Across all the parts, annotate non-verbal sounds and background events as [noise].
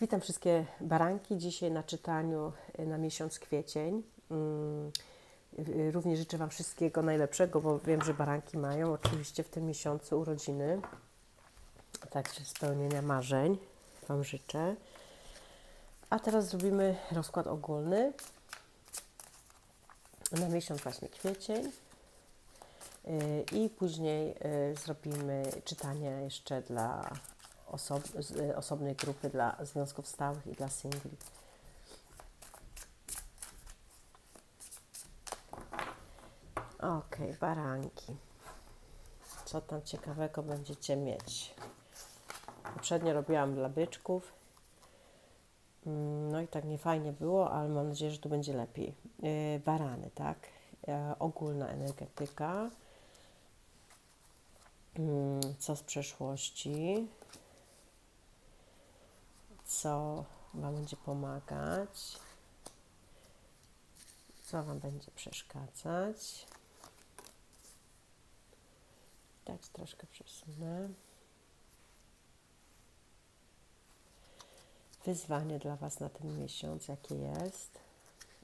Witam wszystkie baranki dzisiaj na czytaniu y, na miesiąc kwiecień. Mm, Również życzę Wam wszystkiego najlepszego, bo wiem, że baranki mają oczywiście w tym miesiącu urodziny. Także spełnienia marzeń Wam życzę. A teraz zrobimy rozkład ogólny na miesiąc właśnie kwiecień. Y, I później y, zrobimy czytanie jeszcze dla osob y, osobnej grupy, dla związków stałych i dla singli. Okej, baranki. Co tam ciekawego będziecie mieć? Poprzednio robiłam dla byczków. Mm, No i tak nie fajnie było, ale mam nadzieję, że tu będzie lepiej. Yy, barany, tak? E, ogólna energetyka. Mm, co z przeszłości? Co Wam będzie pomagać? Co Wam będzie przeszkadzać? Tak, troszkę przesunę. Wyzwanie dla Was na ten miesiąc, jakie jest.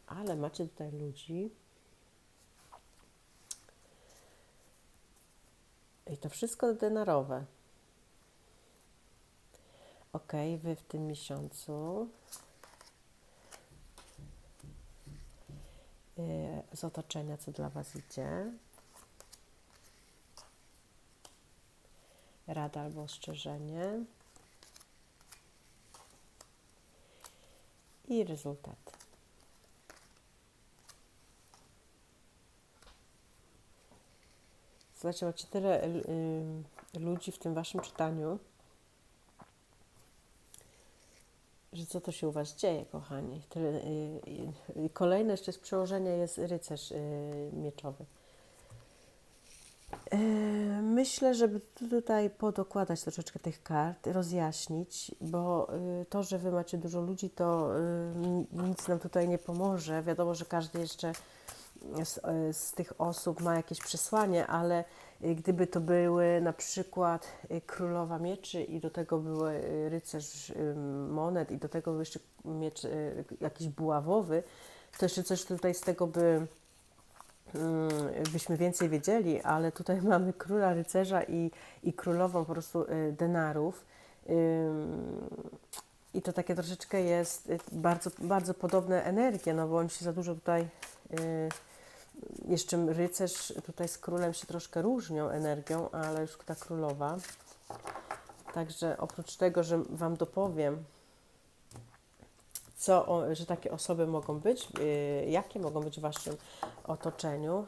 Ale macie tutaj ludzi. I to wszystko denarowe. Ok, Wy w tym miesiącu yy, z otoczenia, co dla Was idzie. Rada albo ostrzeżenie. I rezultat. Słuchajcie, macie y, y, ludzi w tym Waszym czytaniu, że co to się u Was dzieje, kochani. Y, y, y, kolejne jeszcze z przełożenia jest rycerz mieczowy. Myślę, żeby tu- tutaj podokładać troszeczkę tych kart, rozjaśnić, bo to, że Wy macie dużo ludzi, to nic nam tutaj nie pomoże. Wiadomo, że każdy jeszcze z, z tych osób ma jakieś przesłanie, ale gdyby to były na przykład y, królowa mieczy i do tego były y, rycerz y, monet i do tego był jeszcze miecz y, jakiś buławowy, to jeszcze coś tutaj z tego by mm, byśmy więcej wiedzieli, ale tutaj [laughs] mamy króla rycerza i, i królową po prostu y, denarów. I to takie troszeczkę jest y, bardzo, bardzo podobne energie, no bo oni się za dużo tutaj, y, jeszcze rycerz tutaj z królem się troszkę różnią energią, ale już ta królowa. Także oprócz tego, że Wam dopowiem, co, że takie osoby mogą być, y, jakie mogą być w Waszym otoczeniu,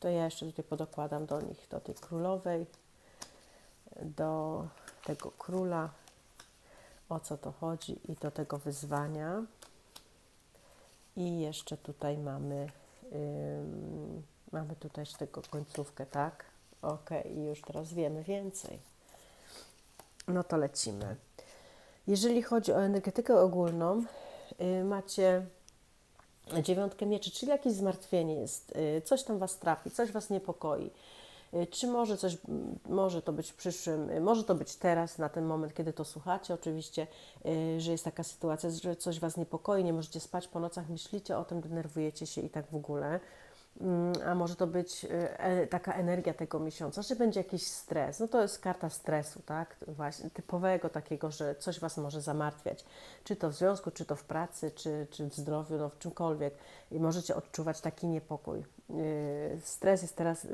to ja jeszcze tutaj podokładam do nich, do tej królowej, do tego króla, o co to chodzi i do tego wyzwania. I jeszcze tutaj mamy, mamy tutaj jeszcze tego końcówkę, tak? Ok, i już teraz wiemy więcej. No to lecimy. Jeżeli chodzi o energetykę ogólną, y, macie dziewiątkę mieczy, czyli jakieś zmartwienie jest, y, coś tam Was trapi, coś Was niepokoi. Y, Czy może coś, może to być w przyszłym, y, może to być teraz, na ten moment, kiedy to słuchacie, oczywiście, y, że jest taka sytuacja, że coś Was niepokoi, nie możecie spać po nocach, myślicie o tym, denerwujecie się i tak w ogóle. Mm, A może to być e, taka energia tego miesiąca, że będzie jakiś stres. No to jest karta stresu, tak? Właśnie typowego takiego, że coś Was może zamartwiać. Czy to w związku, czy to w pracy, czy, czy w zdrowiu, no w czymkolwiek. I możecie odczuwać taki niepokój. Stres jest teraz,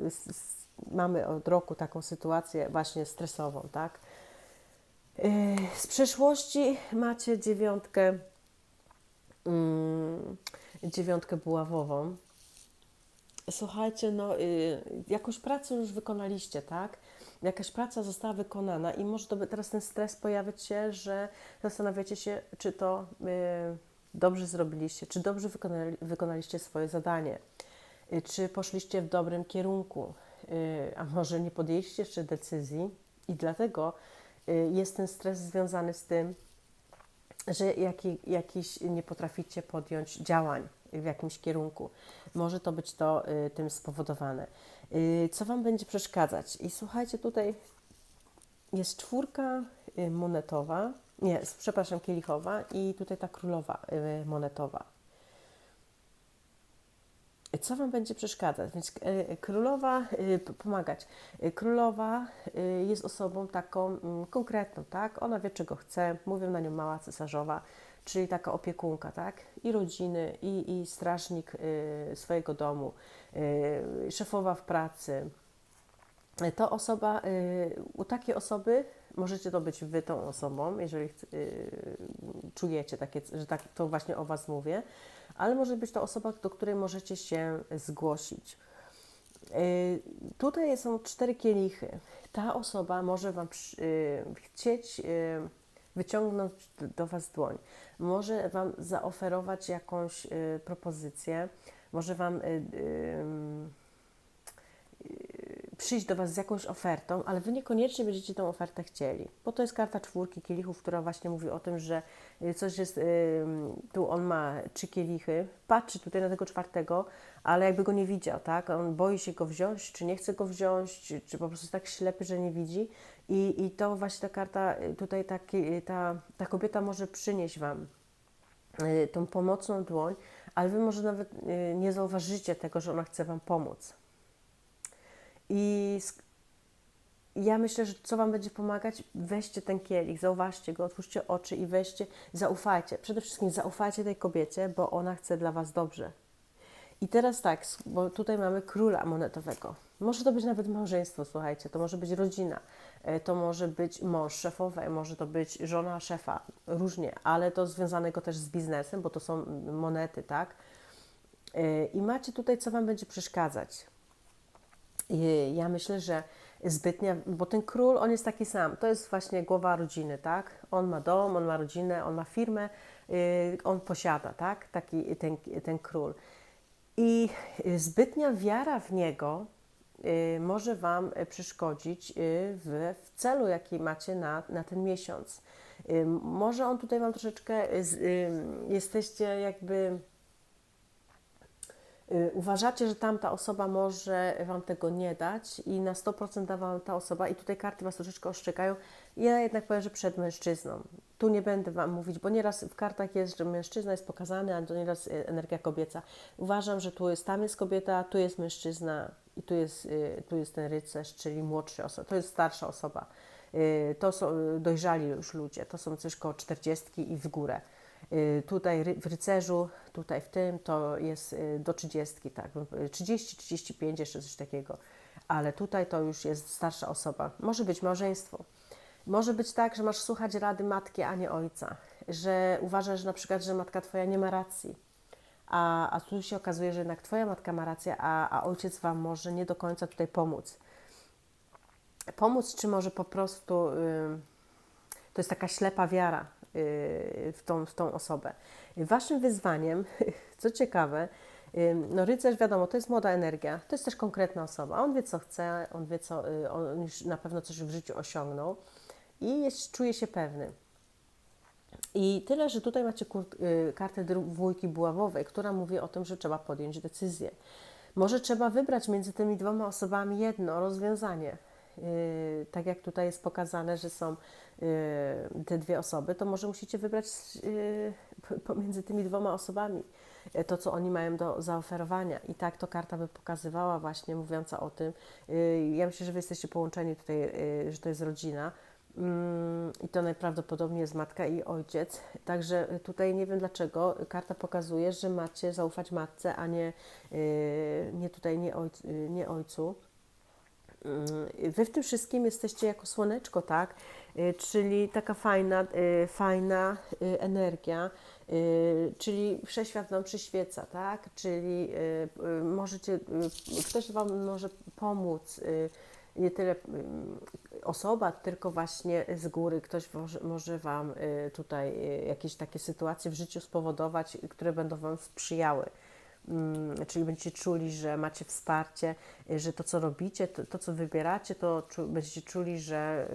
mamy od roku taką sytuację właśnie stresową, tak? Y, Z przeszłości macie dziewiątkę, mm, dziewiątkę buławową. Słuchajcie, no y, jakąś pracę już wykonaliście, tak? Jakaś praca została wykonana i może to teraz ten stres pojawić się, że zastanawiacie się, czy to y, dobrze zrobiliście, czy dobrze wykonali, wykonaliście swoje zadanie, czy poszliście w dobrym kierunku, a może nie podjęliście jeszcze decyzji i dlatego y, jest ten stres związany z tym, że jaki, jakiś nie potraficie podjąć działań w jakimś kierunku. Może to być to y, tym spowodowane. Y, co Wam będzie przeszkadzać? I słuchajcie, tutaj jest czwórka y, monetowa Nie, przepraszam, kielichowa i tutaj ta królowa y, monetowa. Co Wam będzie przeszkadzać? Więc y, królowa, p- pomagać. Y, Królowa jest osobą taką mm, konkretną, tak? Ona wie, czego chce. Mówią na nią mała cesarzowa, czyli taka opiekunka, tak? I rodziny, i, i strażnik swojego domu, szefowa w pracy. To osoba, u takiej osoby możecie to być Wy tą osobą, jeżeli czujecie takie, że tak to właśnie o Was mówię, ale może być to osoba, do której możecie się zgłosić. Y, Tutaj są cztery kielichy. Ta osoba może Wam y, chcieć y, wyciągnąć do Was dłoń, może Wam zaoferować jakąś propozycję, może Wam przyjść do Was z jakąś ofertą, ale Wy niekoniecznie będziecie tą ofertę chcieli, bo to jest karta czwórki kielichów, która właśnie mówi o tym, że y, coś jest, y, tu on ma trzy kielichy, patrzy tutaj na tego czwartego, ale jakby go nie widział, tak? On boi się go wziąć, czy nie chce go wziąć, czy, po prostu jest tak ślepy, że nie widzi. I, i to właśnie ta karta, y, tutaj taki, ta, ta kobieta może przynieść Wam tą pomocną dłoń, ale Wy może nawet nie zauważycie tego, że ona chce Wam pomóc. I ja myślę, że co Wam będzie pomagać, weźcie ten kielich, zauważcie go, otwórzcie oczy i weźcie, zaufajcie. Przede wszystkim zaufajcie tej kobiecie, bo ona chce dla Was dobrze. I teraz tak, bo tutaj mamy króla monetowego. Może to być nawet małżeństwo, słuchajcie, to może być rodzina, e, to może być mąż szefowej, może to być żona szefa, różnie, ale to związanego też z biznesem, bo to są monety, tak? E, I macie tutaj, co Wam będzie przeszkadzać. Ja myślę, że zbytnia, bo ten król, on jest taki sam. To jest właśnie głowa rodziny, tak? On ma dom, on ma rodzinę, on ma firmę, yy, on posiada, tak? Taki ten, ten król. I zbytnia wiara w niego yy, może Wam y, przeszkodzić yy, w, w celu, jaki macie na, na ten miesiąc. Może on tutaj Wam troszeczkę, y, jesteście jakby Y, uważacie, że tamta osoba może Wam tego nie dać i na 100% da Wam ta osoba i tutaj karty Was troszeczkę oszczekają, ja jednak powiem, że przed mężczyzną. Tu nie będę Wam mówić, bo nieraz w kartach jest, że mężczyzna jest pokazany, a to nieraz y, energia kobieca. Uważam, że tu jest, tam jest kobieta, tu jest mężczyzna i tu jest, y, tu jest ten rycerz, czyli młodszy osoba, to jest starsza osoba. Y, To są y, dojrzali już ludzie, to są coś koło 40 i w górę. Y, Tutaj w rycerzu, tutaj w tym to jest y, do 30, tak, bym powiedziała, 30, 35, jeszcze coś takiego. Ale tutaj to już jest starsza osoba. Może być małżeństwo. Może być tak, że masz słuchać rady matki, a nie ojca. Że uważasz na przykład, że matka twoja nie ma racji. A, a tu się okazuje, że jednak twoja matka ma rację, a, a ojciec wam może nie do końca tutaj pomóc. Pomóc, czy może po prostu y, to jest taka ślepa wiara y, w tą, w tą osobę. Waszym wyzwaniem, [laughs] co ciekawe, y, no rycerz wiadomo, to jest młoda energia, to jest też konkretna osoba. On wie, co chce, on wie, co, y, on już na pewno coś w życiu osiągnął i jest, czuje się pewny. I tyle, że tutaj macie kur, y, kartę dwójki buławowej, która mówi o tym, że trzeba podjąć decyzję. Może trzeba wybrać między tymi dwoma osobami jedno rozwiązanie. Y, tak jak tutaj jest pokazane, że są y, te dwie osoby, to może musicie wybrać y, pomiędzy tymi dwoma osobami y, to, co oni mają do zaoferowania. I tak to karta by pokazywała właśnie, mówiąca o tym. Ja myślę, że Wy jesteście połączeni tutaj, że to jest rodzina. Mm, I to najprawdopodobniej jest matka i ojciec. Także tutaj nie wiem dlaczego karta pokazuje, że macie zaufać matce, a nie, nie tutaj nie, ojc, nie ojcu. Mm, Wy w tym wszystkim jesteście jako słoneczko, tak? Y, Czyli taka fajna, y, fajna y, energia, y, czyli wszechświat Wam przyświeca, tak? Czyli y, y, możecie, y, ktoś Wam może pomóc, y, nie tyle y, osoba, tylko właśnie z góry ktoś może, Wam y, tutaj y, jakieś takie sytuacje w życiu spowodować, które będą Wam sprzyjały. Mm, czyli będziecie czuli, że macie wsparcie, y, że to, co robicie, to, to co wybieracie, to czu, będziecie czuli, że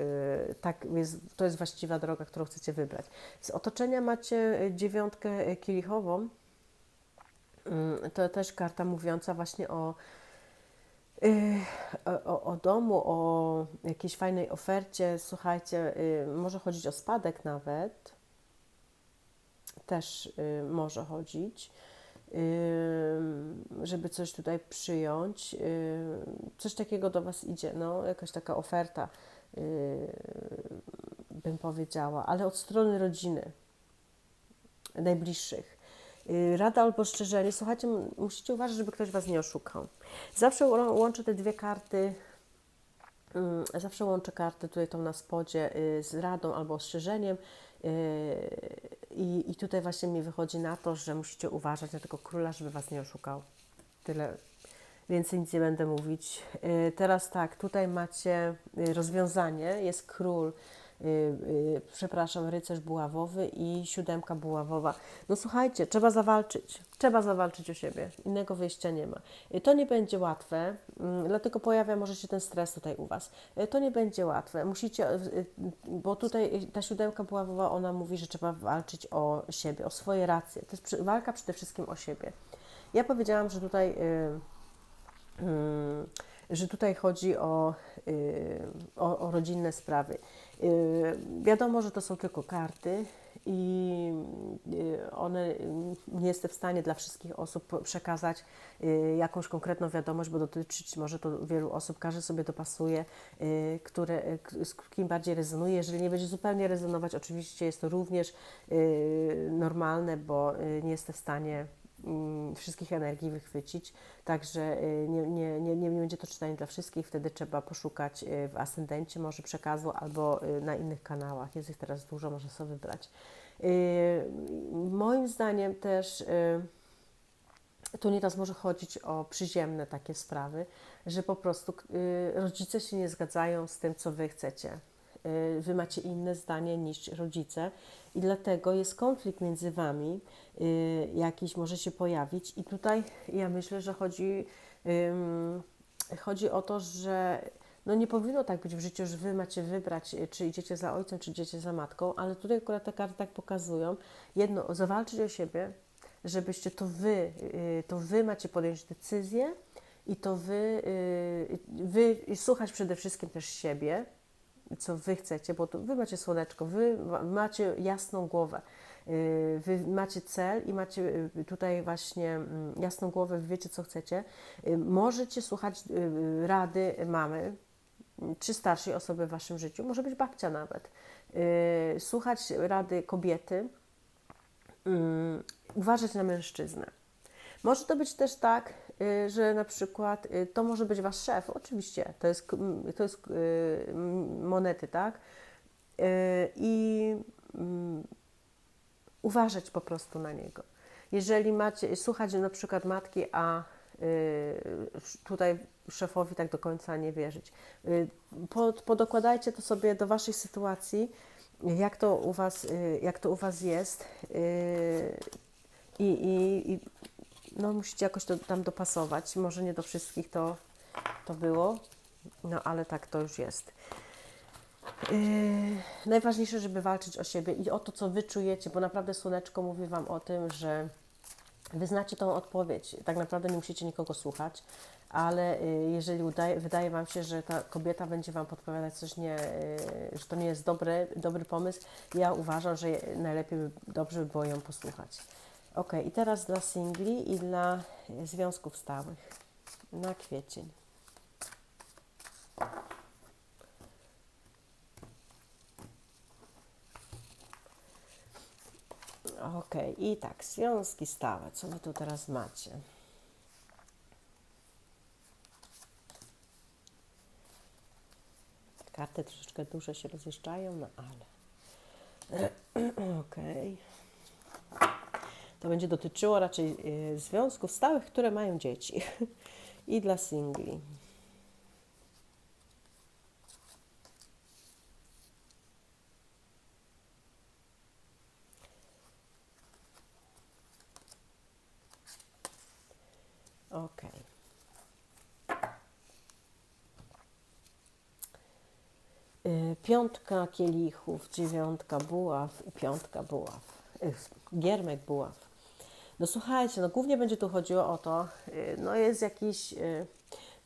y, tak jest, to jest właściwa droga, którą chcecie wybrać. Z otoczenia macie y, dziewiątkę y, kielichową. Mm, To też karta mówiąca właśnie o o, o domu, o jakiejś fajnej ofercie, słuchajcie, może chodzić o spadek nawet, też może chodzić, żeby coś tutaj przyjąć, coś takiego do Was idzie, no, jakaś taka oferta, bym powiedziała, ale od strony rodziny, najbliższych. Rada albo ostrzeżenie, słuchajcie, musicie uważać, żeby ktoś Was nie oszukał. Zawsze łączę te dwie karty, mm, zawsze łączę karty tutaj tą na spodzie z radą albo ostrzeżeniem i, i tutaj właśnie mi wychodzi na to, że musicie uważać na tego króla, żeby Was nie oszukał. Tyle. Więcej nic nie będę mówić. Y, teraz tak, tutaj macie rozwiązanie, jest król przepraszam, rycerz buławowy i siódemka buławowa. No słuchajcie, trzeba zawalczyć, trzeba zawalczyć o siebie, innego wyjścia nie ma. Y, to nie będzie łatwe, mm, dlatego pojawia może się ten stres tutaj u Was. To nie będzie łatwe, musicie, bo tutaj ta siódemka buławowa, ona mówi, że trzeba walczyć o siebie, o swoje racje. To jest walka przede wszystkim o siebie. Ja powiedziałam, że tutaj... Yy, yy, że tutaj chodzi o, o, o rodzinne sprawy. Y, wiadomo, że to są tylko karty i y, one nie jestem w stanie dla wszystkich osób przekazać y, jakąś konkretną wiadomość, bo dotyczyć może to wielu osób, każdy sobie dopasuje, które, z kim bardziej rezonuje. Jeżeli nie będzie zupełnie rezonować, oczywiście jest to również normalne, bo nie jestem w stanie wszystkich energii wychwycić, także y, nie, nie, nie, nie będzie to czytanie dla wszystkich, wtedy trzeba poszukać y, w ascendencie może przekazu albo y, na innych kanałach, jest ich teraz dużo, można sobie wybrać. Moim zdaniem też tu nieraz może chodzić o przyziemne takie sprawy, że po prostu rodzice się nie zgadzają z tym, co wy chcecie. Wy macie inne zdanie niż rodzice i dlatego jest konflikt między wami, y, jakiś może się pojawić. I tutaj ja myślę, że chodzi, chodzi o to, że no nie powinno tak być w życiu, że wy macie wybrać, y, czy idziecie za ojcem, czy idziecie za matką, ale tutaj akurat te karty tak pokazują. Jedno, zawalczyć o siebie, żebyście to wy, y, to wy macie podjąć decyzję i to wy, wy słuchać przede wszystkim też siebie, co wy chcecie, bo wy macie słoneczko, wy macie jasną głowę. Y, wy macie cel i macie y, tutaj właśnie mm, jasną głowę, wiecie, co chcecie. Y, możecie słuchać rady mamy, czy starszej osoby w waszym życiu, może być babcia nawet. Słuchać rady kobiety, uważać na mężczyznę. Może to być też tak, że na przykład to może być wasz szef, oczywiście, to jest, to jest monety, tak? I mm, uważać po prostu na niego. Jeżeli macie, słuchać na przykład matki, a tutaj szefowi tak do końca nie wierzyć. Pod, podokładajcie to sobie do waszej sytuacji, jak to u was, jak to u was jest i, i, i no musicie jakoś to tam dopasować. Może nie do wszystkich to, to było, no ale tak to już jest. Yy, najważniejsze, żeby walczyć o siebie i o to, co Wy czujecie, bo naprawdę Słoneczko mówi Wam o tym, że Wy znacie tą odpowiedź. Tak naprawdę nie musicie nikogo słuchać, ale yy, jeżeli udaje, wydaje Wam się, że ta kobieta będzie Wam podpowiadać coś nie, yy, że to nie jest dobry, dobry pomysł, ja uważam, że najlepiej dobrze by było ją posłuchać. Ok, i teraz dla singli i dla związków stałych na kwiecień. Ok, i tak, związki stałe. Co wy tu teraz macie? Karty troszeczkę duże się rozjeżdżają, no ale. [clears throat] Okay. To będzie dotyczyło raczej y, związków stałych, które mają dzieci [laughs] i dla singli. Ok. Piątka kielichów, dziewiątka buław i piątka buław. Y, giermek buław. No słuchajcie, no głównie będzie tu chodziło o to, y, no jest jakiś, y,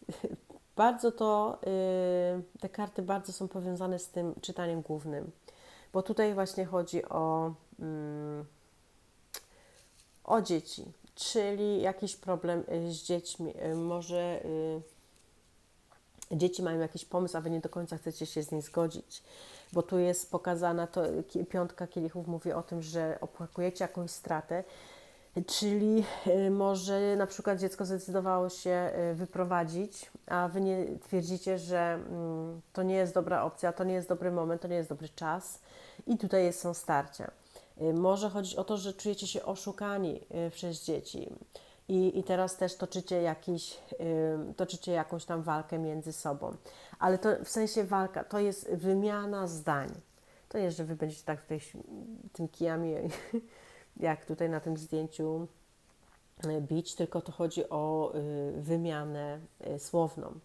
[laughs] bardzo to, te karty bardzo są powiązane z tym czytaniem głównym, bo tutaj właśnie chodzi o, mm, o dzieci, czyli jakiś problem y, z dziećmi, y, może y, dzieci mają jakiś pomysł, a wy nie do końca chcecie się z nim zgodzić, bo tu jest pokazana to piątka kielichów mówi o tym, że opłakujecie jakąś stratę, czyli może na przykład dziecko zdecydowało się wyprowadzić, a wy nie twierdzicie, że mm, to nie jest dobra opcja, to nie jest dobry moment, to nie jest dobry czas. I tutaj są starcia. Y, Może chodzić o to, że czujecie się oszukani y, przez dzieci. I, I teraz też toczycie, jakiś, y, toczycie jakąś tam walkę między sobą. Ale to w sensie walka, to jest wymiana zdań. To jest, że wy będziecie tak tutaj tym kijami, [laughs] jak tutaj na tym zdjęciu bić, tylko to chodzi o wymianę słowną.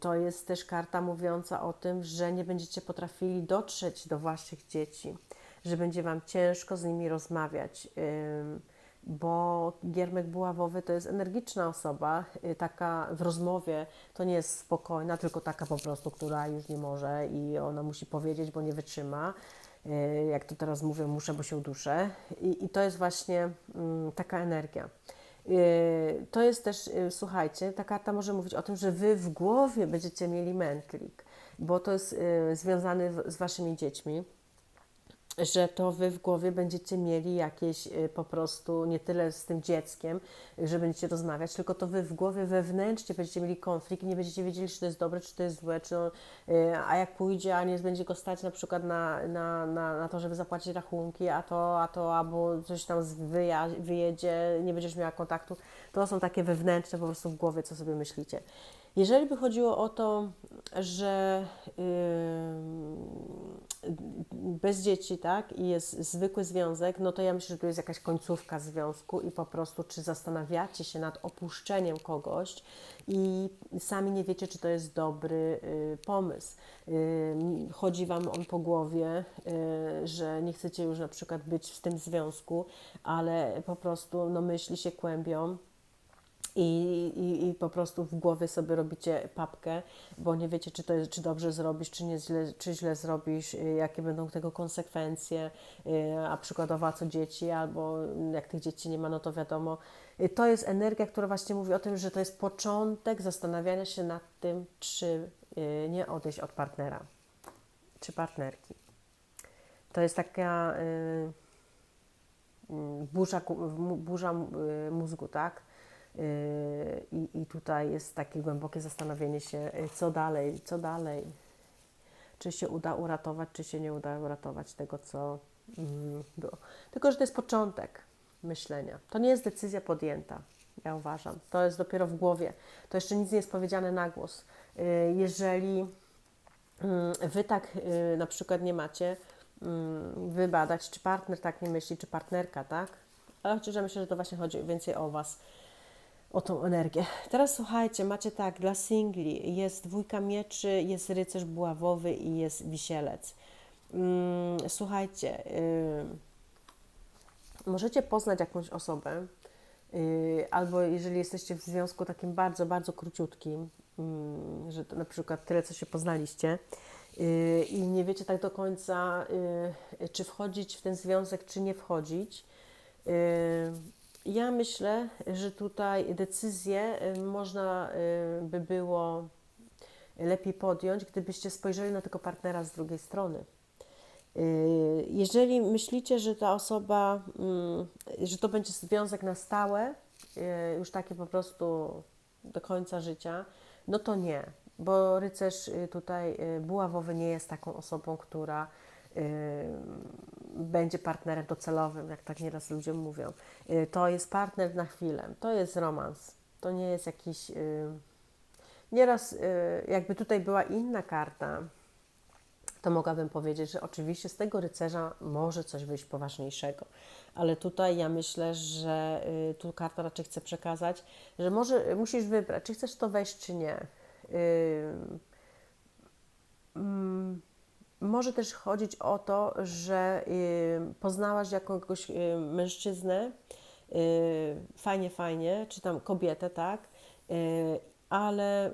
To jest też karta mówiąca o tym, że nie będziecie potrafili dotrzeć do waszych dzieci, że będzie wam ciężko z nimi rozmawiać, bo Giermek Buławowy to jest energiczna osoba, y, taka w rozmowie to nie jest spokojna, tylko taka po prostu, która już nie może i ona musi powiedzieć, bo nie wytrzyma. Y, Jak to teraz mówię, muszę, bo się uduszę. I, i to jest właśnie mm, taka energia. Yy, To jest też, słuchajcie, ta karta może mówić o tym, że wy w głowie będziecie mieli mętlik, bo to jest związane z waszymi dziećmi, że to wy w głowie będziecie mieli jakieś yy, po prostu nie tyle z tym dzieckiem, że będziecie rozmawiać, tylko to wy w głowie wewnętrznie będziecie mieli konflikt i nie będziecie wiedzieli, czy to jest dobre, czy to jest złe, czy on, yy, a jak pójdzie, a nie będzie go stać na przykład na, na, na, na to, żeby zapłacić rachunki, a to, a to, albo coś tam wyja, wyjedzie, nie będziesz miała kontaktu. To są takie wewnętrzne po prostu w głowie, co sobie myślicie. Jeżeli by chodziło o to, że yy, bez dzieci, tak, i jest zwykły związek, no to ja myślę, że tu jest jakaś końcówka związku i po prostu czy zastanawiacie się nad opuszczeniem kogoś i sami nie wiecie, czy to jest dobry y, pomysł. Y, chodzi Wam on po głowie, y, że nie chcecie już na przykład być w tym związku, ale po prostu no, myśli się kłębią. I, i, I po prostu w głowie sobie robicie papkę, bo nie wiecie, czy to jest, czy dobrze zrobisz, czy, nie źle, czy źle zrobisz, y, jakie będą tego konsekwencje, y, a przykładowo co dzieci, albo jak tych dzieci nie ma, no to wiadomo. Y, To jest energia, która właśnie mówi o tym, że to jest początek zastanawiania się nad tym, czy nie odejść od partnera, czy partnerki. To jest taka mm, burza, burza mózgu, tak? Y, I, I tutaj jest takie głębokie zastanowienie się, y, co dalej, co dalej. Czy się uda uratować, czy się nie uda uratować tego, co mm, było. Tylko, że to jest początek myślenia. To nie jest decyzja podjęta, ja uważam. To jest dopiero w głowie. To jeszcze nic nie jest powiedziane na głos. Y, Jeżeli mm, Wy tak y, na przykład nie macie mm, wybadać, czy partner tak nie myśli, czy partnerka, tak? Ale chociaż ja myślę, że to właśnie chodzi więcej o Was, o tą energię. Teraz słuchajcie, macie tak, dla singli jest dwójka mieczy, jest rycerz buławowy i jest wisielec. Mm, słuchajcie, y, możecie poznać jakąś osobę, y, albo jeżeli jesteście w związku takim bardzo, bardzo króciutkim, mm, że na przykład tyle, co się poznaliście, y, i nie wiecie tak do końca, czy wchodzić w ten związek, czy nie wchodzić. Ja myślę, że tutaj decyzję y, można y, by było lepiej podjąć, gdybyście spojrzeli na tego partnera z drugiej strony. Y, Jeżeli myślicie, że ta osoba, mm, że to będzie związek na stałe, już taki po prostu do końca życia, no to nie, bo rycerz tutaj buławowy nie jest taką osobą, która będzie partnerem docelowym, jak tak nieraz ludzie mówią. Y, To jest partner na chwilę, to jest romans, to nie jest jakiś. y, Nieraz, y, jakby tutaj była inna karta, to mogłabym powiedzieć, że oczywiście z tego rycerza może coś wyjść poważniejszego, ale tutaj ja myślę, że y, tu karta raczej chce przekazać, że może musisz wybrać, czy chcesz to wejść, czy nie. Y, mm, może też chodzić o to, że y, poznałaś jakiegoś y, mężczyznę, y, fajnie, fajnie, czy tam kobietę, tak? Ale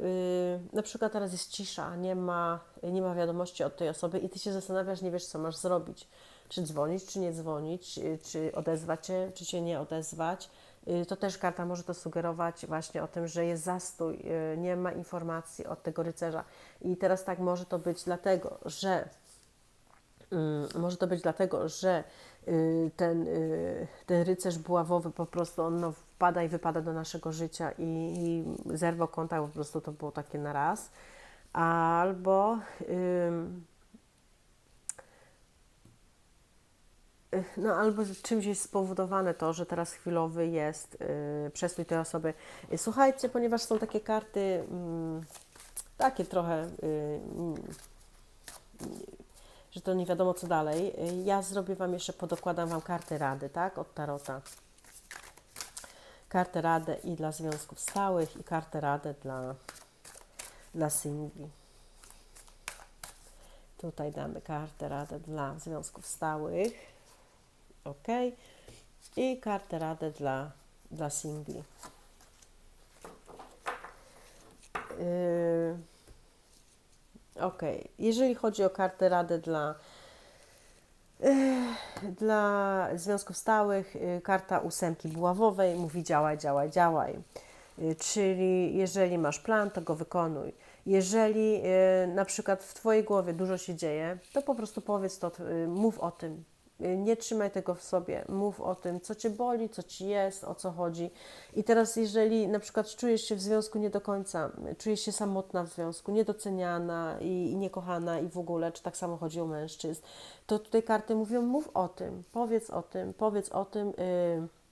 na przykład teraz jest cisza, nie ma, nie ma wiadomości od tej osoby i ty się zastanawiasz, nie wiesz, co masz zrobić. Czy dzwonić, czy nie dzwonić, czy odezwać się, czy się nie odezwać. Y, To też karta może to sugerować właśnie o tym, że jest zastój, y, nie ma informacji od tego rycerza. I teraz tak może to być dlatego, że Mm, Może to być dlatego, że y, ten, ten rycerz buławowy po prostu on no, wpada i wypada do naszego życia i, i zerwał kontakt, po prostu to było takie na raz. Albo no, albo czymś jest spowodowane to, że teraz chwilowy jest y, przestój tej osoby. Y, Słuchajcie, ponieważ są takie karty mm, takie trochę y, mm, że to nie wiadomo co dalej. Y, Ja zrobię Wam jeszcze, podokładam Wam karty rady, tak, od Tarota. Kartę radę i dla związków stałych i kartę radę dla, dla singli. Tutaj damy kartę radę dla związków stałych. Ok. I kartę radę dla, dla singli. Yy, Ok, jeżeli chodzi o kartę radę dla, eh, dla związków stałych, y, karta ósemki buławowej mówi działaj, działaj, działaj. Y, Czyli jeżeli masz plan, to go wykonuj. Jeżeli y, na przykład w Twojej głowie dużo się dzieje, to po prostu powiedz to, y, mów o tym. Y, Nie trzymaj tego w sobie, mów o tym, co Cię boli, co Ci jest, o co chodzi. I teraz, jeżeli na przykład czujesz się w związku nie do końca, czujesz się samotna w związku, niedoceniana i, i niekochana i w ogóle, czy tak samo chodzi o mężczyzn, to tutaj karty mówią, mów o tym, powiedz o tym, powiedz o tym. y,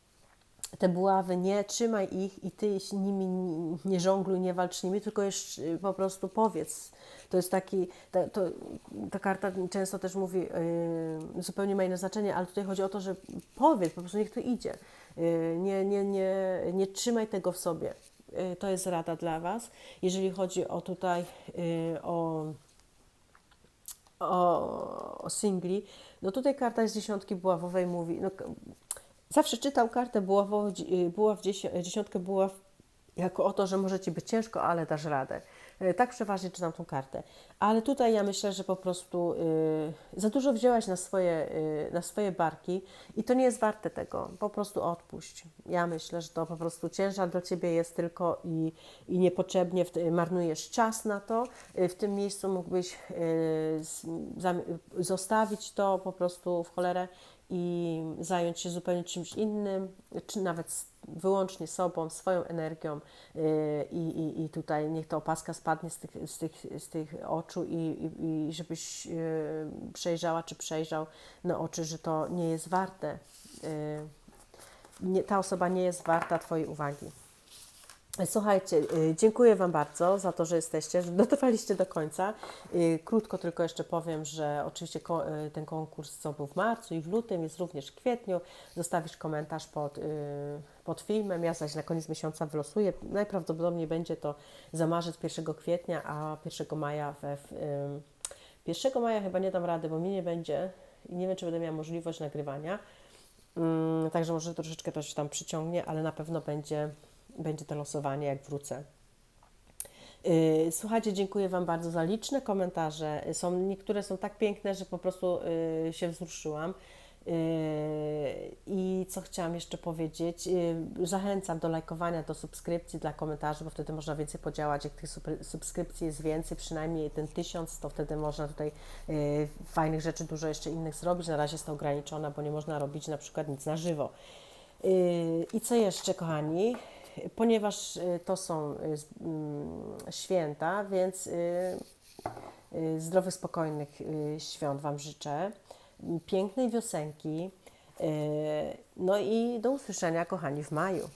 te buławy, nie trzymaj ich i ty nimi nie- żongluj, nie walcz nimi, tylko jeszcze y, po prostu powiedz. To jest taki, ta, to, ta karta często też mówi, yy, zupełnie ma inne znaczenie, ale tutaj chodzi o to, że powiedz, po prostu niech to idzie. Yy, nie, nie, nie, nie trzymaj tego w sobie. Yy, to jest rada dla Was. Jeżeli chodzi o tutaj yy, o o, o singli, no tutaj karta z dziesiątki buławowej mówi, no, zawsze czytał kartę buławową, dzi- y, buław, dziesi- dziesiątkę buław jako o to, że może Ci być ciężko, ale dasz radę. Y, Tak przeważnie czytam tą kartę. Ale tutaj ja myślę, że po prostu y, za dużo wzięłaś na swoje, y, na swoje barki i to nie jest warte tego. Po prostu odpuść. Ja myślę, że to po prostu ciężar dla Ciebie jest tylko i, i niepotrzebnie w, marnujesz czas na to. Y, W tym miejscu mógłbyś y, z, zostawić to po prostu w cholerę i zająć się zupełnie czymś innym, czy nawet wyłącznie sobą, swoją energią yy, i, i, i tutaj niech ta opaska spadnie z tych, z tych, z tych oczu i, i, i żebyś yy, przejrzała czy przejrzał na oczy, że to nie jest warte, yy, nie, ta osoba nie jest warta Twojej uwagi. Słuchajcie, y, dziękuję Wam bardzo za to, że jesteście, że dotrwaliście do końca. Y, Krótko tylko jeszcze powiem, że oczywiście y, ten konkurs, co był w marcu i w lutym, jest również w kwietniu. Zostawisz komentarz pod, pod filmem, ja zaś na koniec miesiąca wylosuję. Najprawdopodobniej będzie to za marzec 1 kwietnia, a 1 maja we... W, ym, 1 maja chyba nie dam rady, bo mnie nie będzie i nie wiem, czy będę miała możliwość nagrywania. Mm, Także może troszeczkę to się tam przyciągnie, ale na pewno będzie, będzie to losowanie, jak wrócę. Yy, Słuchajcie, dziękuję Wam bardzo za liczne komentarze. Są, niektóre są tak piękne, że po prostu yy, się wzruszyłam. Yy, I co chciałam jeszcze powiedzieć? Zachęcam do lajkowania, do subskrypcji, dla komentarzy, bo wtedy można więcej podziałać. Jak tych subskrypcji jest więcej, przynajmniej ten tysiąc, to wtedy można tutaj fajnych rzeczy, dużo jeszcze innych zrobić. Na razie jest to ograniczona, bo nie można robić na przykład nic na żywo. I co jeszcze, kochani? Ponieważ y, to są y, mm, święta, więc y, zdrowych, spokojnych świąt Wam życzę. Pięknej wiosenki. No i do usłyszenia, kochani, w maju.